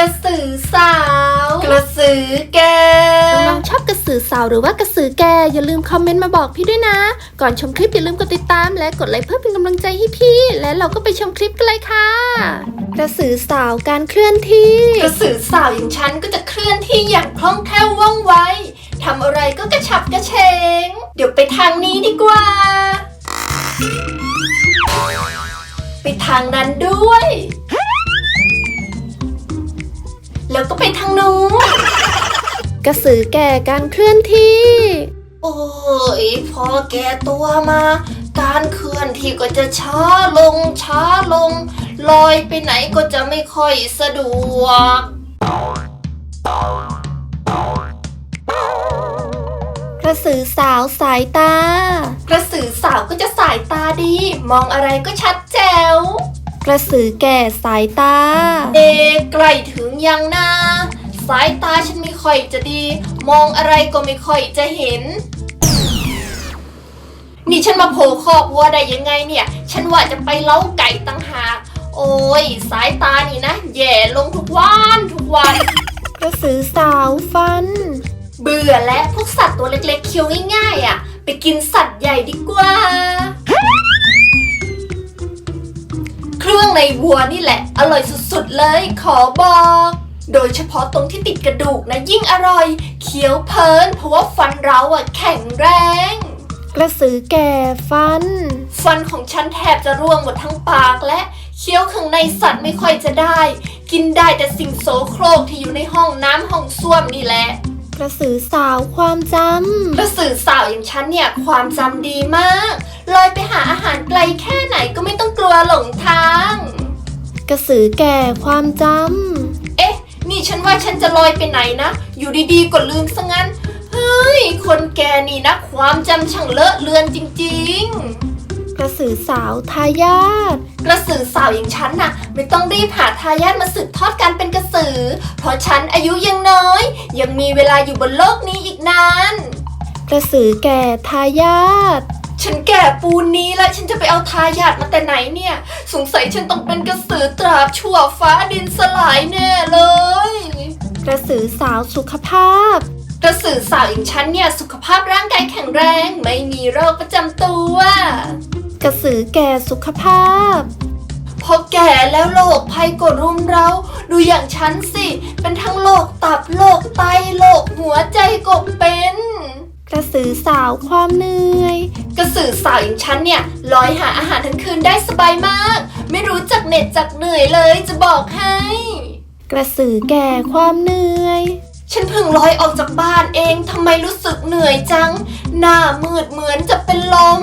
ระสือสาว กระสือแกน้องๆชอบกระสือสาวหรือว่ากระสือแก อย่าลืมคอมเมนต์มาบอกพี่ด้วยนะ ก่อนชมคลิปอย่าลืมกดติดตามและกดไลค์เพื่อเป็นกำลังใจให้พี่ และเราก็ไปชมคลิปกันเลยค่ะ กระสือสาวการเคลื่อนที่ กระสือสาวอย่างฉันก็จะเคลื่อนที่อย่างคล่องแคล่วว่องไวทำอะไรก็กระฉับกระเฉง เดี๋ยวไปทางนี้ดีกว่า ไปทางนั้นด้วย แล้วก็ไปทางนู้นกระสือแก่การเคลื่อนที่ โอ้ยพอแกตัวมา การเคลื่อนที่ก็จะช้าลงช้าลง ลอยไปไหนก็จะไม่ค่อยสะดวก กระสือสาวสายตา กระสือสาวก็จะสายตาดี มองอะไรก็ชัดแจ๋ว กระสือแก่สายตา เอะใกล้ถึงยังนาสายตาฉันไม่ค่อยจะดี มองอะไรก็ไม่ค่อยจะเห็น นี่ฉันมาโผล่คอกวัวได้ยังไงเนี่ย ฉันว่าจะไปเล้าไก่ตั้งหาก โอ้ย สายตานี่นะแย่ลงทุกวันทุกวัน กระสือสาวฟัน เบื่อและพวกสัตว์ตัวเล็กๆเคี้ยวง่ายๆอะ ไปกินสัตว์ใหญ่ดีกว่า รื่องในวัวนี่แหละ อร่อยสุดๆเลยขอบอก โดยเฉพาะตรงที่ติดกระดูกนะยิ่งอร่อย เคี้ยวเพลินเพราะว่าฟันเราอะแข็งแรง กระสือแก่ฟัน ฟันของฉันแทบจะร่วงหมดทั้งปากและเคี้ยวข้างในสัตว์ไม่ค่อยจะได้ กินได้แต่สิ่งโสโครกที่อยู่ในห้องน้ำห้องส้วมนี่แหละก ระสือสาวความจกระสือสาวอย่างฉันเนี่ยความจำดีมากลอยไปหาอาหารไกลแค่ไหนก็ไม่ต้องกลัวหลงทางำกระสือแก่ความจเอ๊ะ นี่ฉันว่าฉันจะลอยไปไหนนะ อยู่ดีๆก็ลืมซะงั้น เฮ้ย คนแกนี่นะ ความจำช่างเลอะเลือนจริงำ กระสือสาวทายาทๆกระสือสาวอย่างฉันน่ะ ไม่ต้องรีบหาทายาทมาสืบทอดการเป็นกระสือ เพราะฉันอายุยังน้อย ยังมีเวลาอยู่บนโลกนี้อีกนานกระสือแก่ทายาทฉันแก่ปูนนี้แล้วฉันจะไปเอาทายาทมาแต่ไหนเนี่ย สงสัยฉันต้องเป็นกระสือตราบชั่วฟ้าดินสลายแน่เลย กระสือสาวสุขภาพ กระสือสาวอย่างฉันเนี่ยสุขภาพร่างกายแข็งแรง ไม่มีโรคประจำตัว กระสือแก่สุขภาพ พอแก่แล้วโรคภัยก็รุมเรา ดูอย่างฉันสิ เป็นทั้งโรคตับโรคไตโรคหัวใจก็เป็น กระสือสาวความเหนื่อย กระสือสาวอย่างฉันเนี่ยลอยหาอาหารทั้งคืนได้สบายมาก ไม่รู้จักเหน็ดจักเหนื่อยเลยจะบอกให้ กระสือแก่ความเหนื่อยฉันเพิ่งลอยออกจากบ้านเอง ทำไมรู้สึกเหนื่อยจัง หน้ามืดเหมือนจะเป็นลม